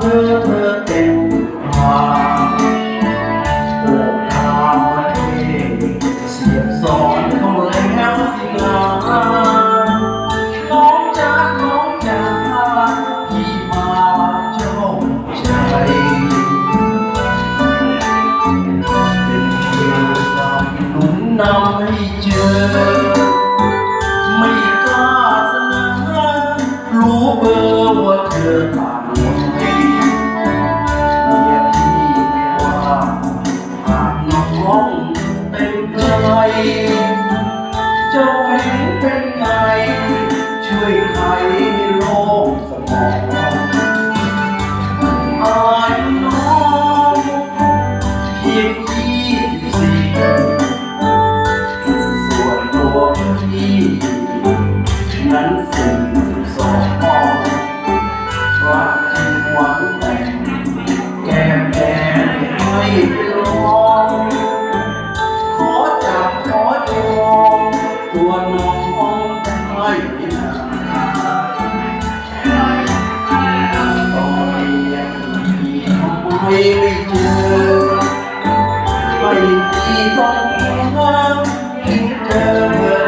Thank you. จ้าเห็นเป็นไงช่วยใครโรคสมองอ่อนน้มเพียงยี่สิบสี่ส่วนตัวพี่นั้นสิ่ง ไม่ได้เจอไม่มีต้องห้ามถึงเธอ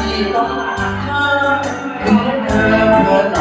สีต้องข้างเธอเพื่อ